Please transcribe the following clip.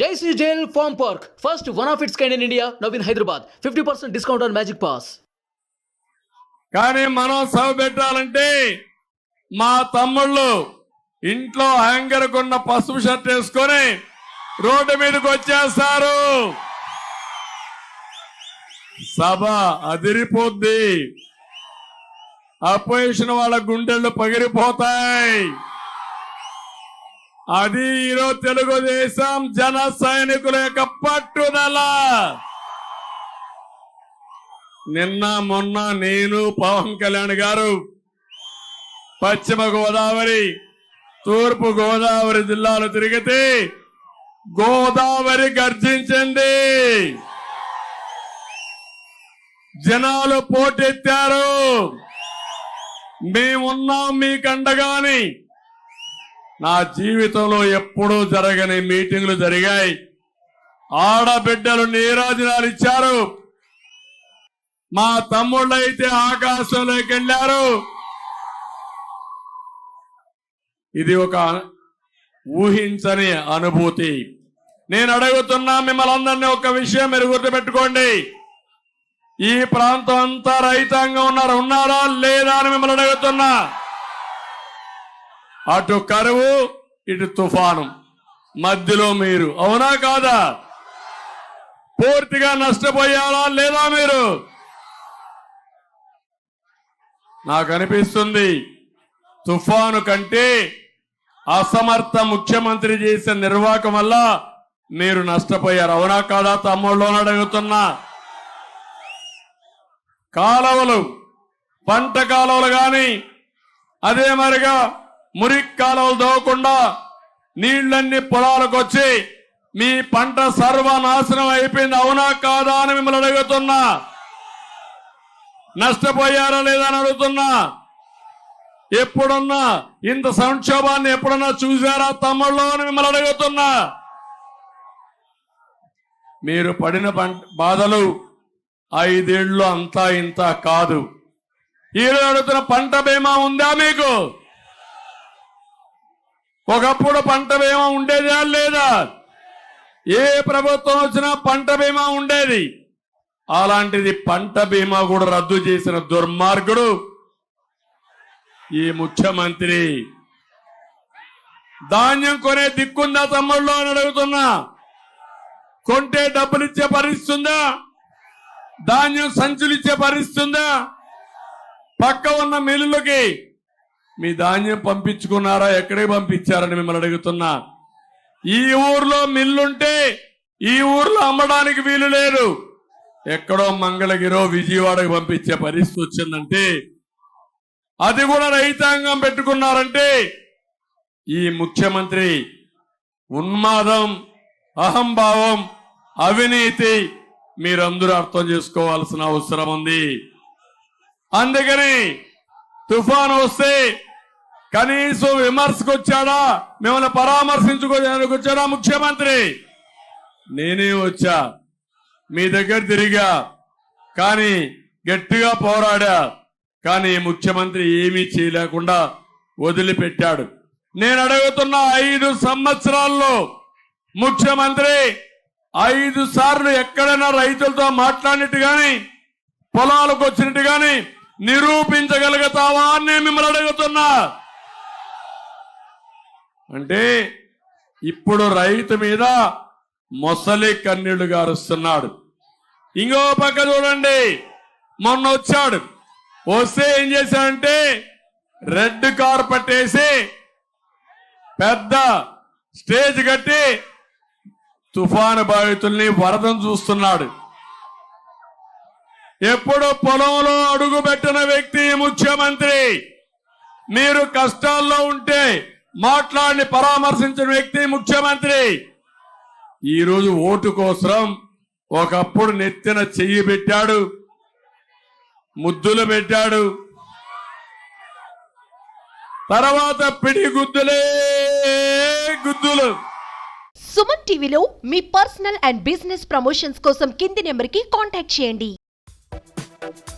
Jassie jail farm park first one of its kind in India now in Hyderabad fifty percent discount on magic pass కానీ మనం సభ పెట్టాలంటే మా తమ్ముళ్ళు ఇంట్లో hanger హ్యాంగర్కున్న పసుపు షర్ట్ వేసుకొని రోడ్డు మీదకి వచ్చేస్తారు. సభ అదిరిపోద్ది. అపోజిషన్ వాళ్ళ గుండెళ్ళు పగిరిపోతాయి అది ఈరోజు తెలుగుదేశం జన సైనికుల యొక్క పట్టుదల. నిన్న మొన్న నేను పవన్ కళ్యాణ్ గారు పశ్చిమ గోదావరి తూర్పు గోదావరి జిల్లాలు తిరిగితే గోదావరి గర్జించింది. జనాలు పోటెత్తారు. మేమున్నాం మీకండగాని నా జీవితంలో ఎప్పుడూ జరగని మీటింగ్లు జరిగాయి. ఆడబిడ్డలు నీరాజనాలు ఇచ్చారు. మా తమ్ముళ్ళైతే ఆకాశంలోకి వెళ్ళారు. ఇది ఒక ఊహించని అనుభూతి. నేను అడుగుతున్నా మిమ్మల్ని అందరినీ ఒక విషయం మీరు గుర్తుపెట్టుకోండి. ఈ ప్రాంతం అంతా రైతాంగం ఉన్నారు. ఉన్నారా? లేదా అని మిమ్మల్ని అడుగుతున్నా. అటు కరువు ఇటు తుఫాను. మధ్యలో మీరు. అవునా కాదా? పూర్తిగా నష్టపోయారా లేదా మీరు? నాకు అనిపిస్తుంది తుఫాను కంటే అసమర్థ ముఖ్యమంత్రి చేసిన నిర్వాహకం వల్ల మీరు నష్టపోయారు. అవునా కాదా తమ్ముళ్ళు అడుగుతున్నా. కాలువలు పంట కాలువలు కానీ అదే మరిగా మురిక్కాలలు కాలువలు దోవకుండా నీళ్ళన్నీ పొలాలకు వచ్చి మీ పంట సర్వనాశనం అయిపోయింది. అవునా కాదా అని మిమ్మల్ని అడుగుతున్నా. నష్టపోయారా లేదా అని అడుగుతున్నా. ఎప్పుడున్నా ఇంత సంక్షోభాన్ని ఎప్పుడన్నా చూసారా తమ్ముళ్ళు అని మిమ్మల్ని అడుగుతున్నా. మీరు పడిన పంట బాధలు ఐదేళ్ళు అంతా ఇంత కాదు. ఈరోజు అడుగుతున్న పంట బీమా ఉందా మీకు? ఒకప్పుడు పంట బీమా ఉండేదా లేదా? ఏ ప్రభుత్వం వచ్చినా పంట బీమా ఉండేది. అలాంటిది పంట బీమా కూడా రద్దు చేసిన దుర్మార్గుడు ఈ ముఖ్యమంత్రి. ధాన్యం కొనే దిక్కుందా తమ్ముళ్ళు అని అడుగుతున్నా. కొంటే డబ్బులు ఇచ్చే ధాన్యం సంచులు ఇచ్చే పరిస్థితుందా? పక్క ఉన్న మిల్లులకి మీ ధాన్యం పంపించుకున్నారా? ఎక్కడికి పంపించారని మిమ్మల్ని అడుగుతున్నా. ఈ ఊర్లో మిల్లుంటే ఈ ఊర్లో అమ్మడానికి వీలు లేదు. ఎక్కడో మంగళగిరో విజయవాడకు పంపించే పరిస్థితి వచ్చిందంటే అది కూడా రైతాంగం పెట్టుకున్నారంటే ఈ ముఖ్యమంత్రి ఉన్మాదం అహంభావం అవినీతి మీరందరూ అర్థం చేసుకోవాల్సిన అవసరం ఉంది. అందుకని తుఫాను వస్తే కనీసం విమర్శకు వచ్చాడా మిమ్మల్ని పరామర్శించుకోవడానికి వచ్చాడా ముఖ్యమంత్రి? నేనే వచ్చా. మీ దగ్గర తిరిగా. కానీ గట్టిగా పోరాడా? కానీ ముఖ్యమంత్రి ఏమీ చేయలేకుండా వదిలిపెట్టాడు. నేను అడుగుతున్న ఐదు సంవత్సరాల్లో ముఖ్యమంత్రి ఐదు సార్లు ఎక్కడైనా రైతులతో మాట్లాడినట్టు కానీ పొలాలకు వచ్చినట్టు కానీ నిరూపించగలుగుతావా అని నేను మిమ్మల్ని అడుగుతున్నా. అంటే ఇప్పుడు రైతు మీద మొసలి కన్నీళ్ళు గారుస్తున్నాడు. ఇంకో పక్క చూడండి మొన్న వచ్చాడు. వస్తే ఏం చేశాడంటే రెడ్ కార్పెట్ వేసి పెద్ద స్టేజ్ కట్టి తుఫాను బాధితుల్ని వరదను చూస్తున్నాడు. ఎప్పుడు పొలంలో అడుగుపెట్టిన వ్యక్తి ముఖ్యమంత్రి? మీరు కష్టాల్లో ఉంటే మాట్లాడి పరామర్శించిన వ్యక్తి ముఖ్యమంత్రి. ఈరోజు ఓటు కోసం ఒకప్పుడు నెత్తిన చెయ్యి పెట్టాడు ముద్దులు పెట్టాడు. తర్వాత పిడి గుద్దులే గుద్దులు. సుమన్ టీవీలో మీ పర్సనల్ అండ్ బిజినెస్ ప్రమోషన్స్ కోసం కింది నెంబర్కి కాంటాక్ట్ చేయండి. Thank you.